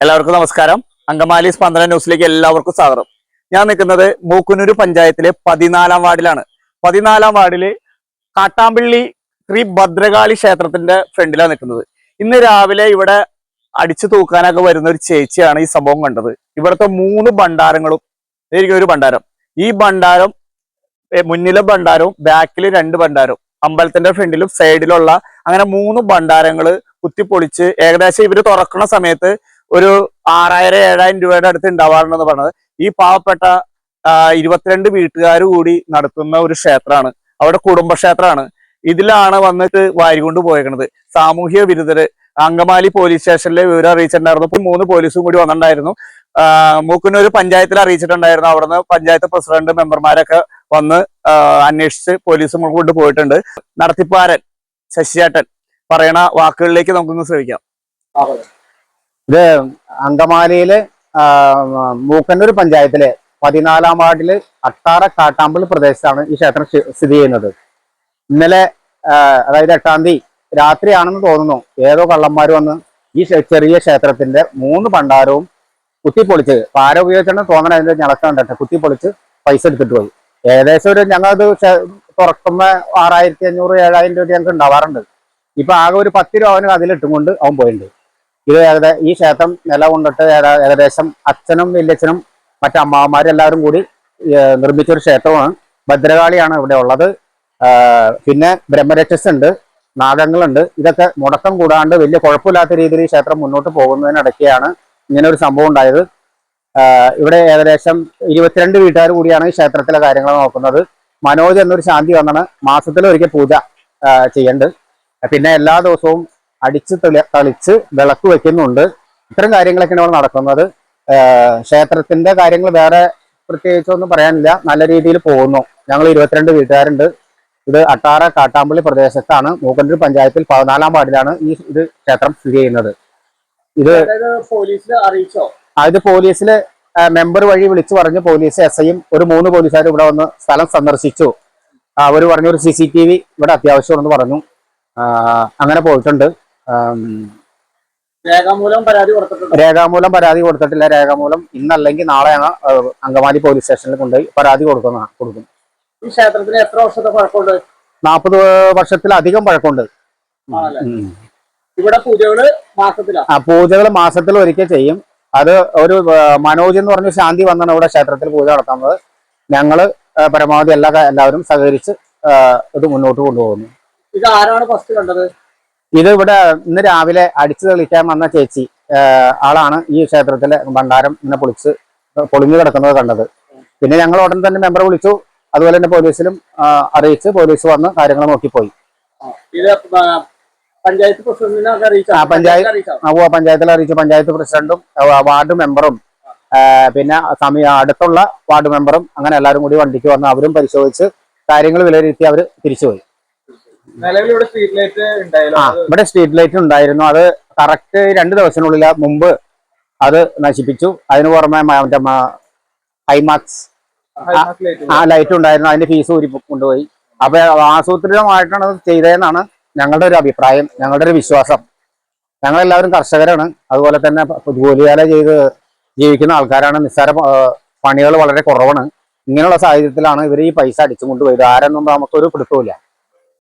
എല്ലാവർക്കും നമസ്കാരം. അങ്കമാലി സ്പന്ദന ന്യൂസിലേക്ക് എല്ലാവർക്കും സ്വാഗതം. ഞാൻ നിൽക്കുന്നത് മൂക്കുന്നൂർ പഞ്ചായത്തിലെ പതിനാലാം വാർഡിലാണ്. പതിനാലാം വാർഡിൽ കാട്ടാമ്പള്ളി ശ്രീ ഭദ്രകാളി ക്ഷേത്രത്തിന്റെ ഫ്രണ്ടിലാണ് നിൽക്കുന്നത്. ഇന്ന് രാവിലെ ഇവിടെ അടിച്ചു തൂക്കാനൊക്കെ വരുന്ന ഒരു ചേച്ചിയാണ് ഈ സംഭവം കണ്ടത്. ഇവിടുത്തെ മൂന്ന് ഭണ്ഡാരങ്ങളും ഇതായിരിക്കും ഒരു ഭണ്ഡാരം. ഈ ഭണ്ഡാരം മുന്നിലെ ഭണ്ഡാരവും ബാക്കിൽ രണ്ട് ഭണ്ഡാരവും അമ്പലത്തിന്റെ ഫ്രണ്ടിലും സൈഡിലുള്ള അങ്ങനെ മൂന്ന് ഭണ്ഡാരങ്ങൾ കുത്തിപ്പൊളിച്ച് ഏകദേശം ഇവർ തുറക്കുന്ന സമയത്ത് ഒരു ആറായിരം ഏഴായിരം രൂപയുടെ അടുത്ത് ഉണ്ടാവാറുണ്ടെന്ന് പറഞ്ഞത്. ഈ പാവപ്പെട്ട ഇരുപത്തിരണ്ട് വീട്ടുകാർ കൂടി നടത്തുന്ന ഒരു ക്ഷേത്രമാണ്. അവിടെ കുടുംബക്ഷേത്രമാണ്. ഇതിലാണ് വന്നിട്ട് വാരികൊണ്ട് പോയേക്കുന്നത് സാമൂഹ്യ വിരുദ്ധര് അങ്കമാലി പോലീസ് സ്റ്റേഷനിലെ വിവരം അറിയിച്ചിട്ടുണ്ടായിരുന്നു. ഇപ്പൊ മൂന്ന് പോലീസും കൂടി വന്നിട്ടുണ്ടായിരുന്നു. മൂക്കുന്നൂർ പഞ്ചായത്തിൽ അറിയിച്ചിട്ടുണ്ടായിരുന്നു. അവിടുന്ന് പഞ്ചായത്ത് പ്രസിഡന്റ് മെമ്പർമാരൊക്കെ വന്ന് അന്വേഷിച്ച് പോലീസും കൊണ്ട് പോയിട്ടുണ്ട്. നടത്തിപ്പാരൻ ശശിയേട്ടൻ പറയണ വാക്കുകളിലേക്ക് നമുക്കൊന്ന് ശ്രമിക്കാം. ഇത് അങ്കമാലിയിലെ മൂക്കന്നൂർ പഞ്ചായത്തിലെ പതിനാലാം വാർഡിൽ അട്ടാറ കാട്ടാമ്പൽ പ്രദേശത്താണ് ഈ ക്ഷേത്രം സ്ഥിതി ചെയ്യുന്നത്. ഇന്നലെ അതായത് എട്ടാം തീയതി രാത്രിയാണെന്ന് തോന്നുന്നു. ഏതോ കള്ളന്മാർ വന്ന് ഈ ചെറിയ ക്ഷേത്രത്തിന്റെ മൂന്ന് ഭണ്ഡാരവും കുത്തിപ്പൊളിച്ച് പാര ഉപയോഗിച്ചാണ് തോന്നണ അതിന്റെ ഞളക്കം കണ്ടിട്ട് കുത്തിപ്പൊളിച്ച് പൈസ എടുത്തിട്ട് പോയി. ഏകദേശം ഒരു ഞങ്ങളത് തുറക്കുമ്പോ ആറായിരത്തി അഞ്ഞൂറ് ഏഴായിരം രൂപ ഞങ്ങൾക്ക് ഉണ്ടാവാറുണ്ട്. ഇപ്പൊ ആകെ ഒരു പത്ത് രൂപ അവന് അതിലിട്ടും കൊണ്ട് അവൻ പോയിട്ടുണ്ട് ഇത് ഏകദേശം ഈ ക്ഷേത്രം നിലകൊണ്ടിട്ട് ഏകദേശം അച്ഛനും വല്യച്ഛനും എല്ലാവരും കൂടി നിർമ്മിച്ചൊരു ക്ഷേത്രമാണ്. ഭദ്രകാളിയാണ് ഇവിടെ ഉള്ളത്. പിന്നെ ബ്രഹ്മരക്ഷസ് ഉണ്ട് നാഗങ്ങളുണ്ട്. ഇതൊക്കെ മുടക്കം കൂടാണ്ട് വലിയ കുഴപ്പമില്ലാത്ത രീതിയിൽ ഈ ക്ഷേത്രം മുന്നോട്ട് പോകുന്നതിനിടയ്ക്കാണ് ഇങ്ങനെ ഒരു സംഭവം ഉണ്ടായത്. ഇവിടെ ഏകദേശം ഇരുപത്തിരണ്ട് വീട്ടുകാർ കൂടിയാണ് ഈ ക്ഷേത്രത്തിലെ കാര്യങ്ങൾ നോക്കുന്നത്. മനോജ് എന്നൊരു ശാന്തി വന്നാണ് മാസത്തിൽ ഒരിക്കൽ പൂജ ചെയ്യേണ്ടത്. പിന്നെ എല്ലാ ദിവസവും അടിച്ച് തെളി തളിച്ച് വിളക്ക് വെക്കുന്നുണ്ട്. ഇത്തരം കാര്യങ്ങളൊക്കെയാണ് ഇവിടെ നടക്കുന്നത്. ക്ഷേത്രത്തിന്റെ കാര്യങ്ങൾ വേറെ പ്രത്യേകിച്ചൊന്നും പറയാനില്ല. നല്ല രീതിയിൽ പോകുന്നു. ഞങ്ങൾ ഇരുപത്തിരണ്ട് വീട്ടുകാരുണ്ട്. ഇത് അട്ടാറ കാട്ടാമ്പള്ളി പ്രദേശത്താണ്. മൂക്കന്നൂർ പഞ്ചായത്തിൽ പതിനാലാം വാർഡിലാണ് ഈ ഇത് ക്ഷേത്രം സ്ഥിതി ചെയ്യുന്നത്. ഇത് പോലീസിൽ അറിയിച്ചോ? ആ, ഇത് പോലീസിലെ മെമ്പർ വഴി വിളിച്ചു പറഞ്ഞു പോലീസ് എസ് ഐയും ഒരു മൂന്ന് പോലീസുകാരും ഇവിടെ വന്ന് സ്ഥലം സന്ദർശിച്ചു. അവർ പറഞ്ഞു ഒരു സി സി ടി വി ഇവിടെ അത്യാവശ്യമാണെന്ന് പറഞ്ഞു. അങ്ങനെ പോയിട്ടുണ്ട്. രേഖാമൂലം പരാതി കൊടുത്തിട്ടില്ല രേഖാമൂലം പരാതി കൊടുത്തിട്ടില്ല. രേഖാമൂലം ഇന്നല്ലെങ്കിൽ നാളെയാണ് അങ്കമാലി പോലീസ് സ്റ്റേഷനിൽ കൊണ്ടുപോയി പരാതി കൊടുക്കുന്ന കൊടുക്കും. ഈ ക്ഷേത്രത്തിന് എത്ര വർഷത്തെ പഴക്കമുണ്ട്? നാൽപ്പത് വർഷത്തിലധികം പഴക്കമുണ്ട്? ഇവിടെ പൂജകൾ മാസത്തിലാ? ആ പൂജകൾ മാസത്തിൽ ഒരിക്കൽ ചെയ്യും. അത് ഒരു മനോജ് എന്ന് പറഞ്ഞ ശാന്തി വന്നാണ് ഇവിടെ ക്ഷേത്രത്തിൽ പൂജ നടത്തുന്നത്. ഞങ്ങൾ പരമാവധി എല്ലാ എല്ലാവരും സഹകരിച്ച് ഇത് മുന്നോട്ട് കൊണ്ടുപോകുന്നു. ഇത് ആരാണ് ഫസ്റ്റ് കണ്ടത്? ഇത് ഇവിടെ ഇന്ന് രാവിലെ അടിച്ചു തെളിക്കാൻ വന്ന ചേച്ചി ആളാണ് ഈ ക്ഷേത്രത്തിലെ ഭണ്ഡാരം ഇങ്ങനെ പൊളിച്ച് പൊളിഞ്ഞു കിടക്കുന്നത് കണ്ടത്. പിന്നെ ഞങ്ങൾ ഉടൻ തന്നെ മെമ്പർ വിളിച്ചു. അതുപോലെ തന്നെ പോലീസിലും അറിയിച്ച് പോലീസ് വന്ന് കാര്യങ്ങൾ നോക്കിപ്പോയി. പഞ്ചായത്ത് പഞ്ചായത്തിൽ അറിയിച്ചു? പഞ്ചായത്ത് പ്രസിഡന്റും വാർഡ് മെമ്പറും പിന്നെ സമയ അടുത്തുള്ള വാർഡ് മെമ്പറും അങ്ങനെ എല്ലാവരും കൂടി വണ്ടിക്ക് വന്ന് അവരും പരിശോധിച്ച് കാര്യങ്ങൾ വിലയിരുത്തി അവർ തിരിച്ചുപോയി നിലവിൽ ഇവിടെ സ്ട്രീറ്റ് ലൈറ്റ് ഉണ്ടായല്ലോ ആ ഇവിടെ സ്ട്രീറ്റ് ലൈറ്റ് ഉണ്ടായിരുന്നു. അത് കറക്റ്റ് രണ്ട് ദിവസത്തിനുള്ളിൽ മുമ്പ് അത് നശിപ്പിച്ചു. അതിന് പുറമെ മറ്റേ ഹൈമാക്സ് ആ ലൈറ്റ് ഉണ്ടായിരുന്നു. അതിന്റെ ഫീസ് ഊരി കൊണ്ടുപോയി. അപ്പൊ ആസൂത്രിതമായിട്ടാണ് അത് ചെയ്തതെന്നാണ് ഞങ്ങളുടെ ഒരു അഭിപ്രായം ഞങ്ങളുടെ ഒരു വിശ്വാസം. ഞങ്ങളെല്ലാവരും കർഷകരാണ്. അതുപോലെ തന്നെ ജോലിവേല ചെയ്ത് ജീവിക്കുന്ന ആൾക്കാരാണ്. നിസ്സാര പണികൾ വളരെ കുറവാണ്. ഇങ്ങനെയുള്ള സാഹചര്യത്തിലാണ് ഇവർ ഈ പൈസ അടിച്ചു കൊണ്ടുപോയത് ആരെന്നും നമുക്കൊരു പിടുത്തമില്ല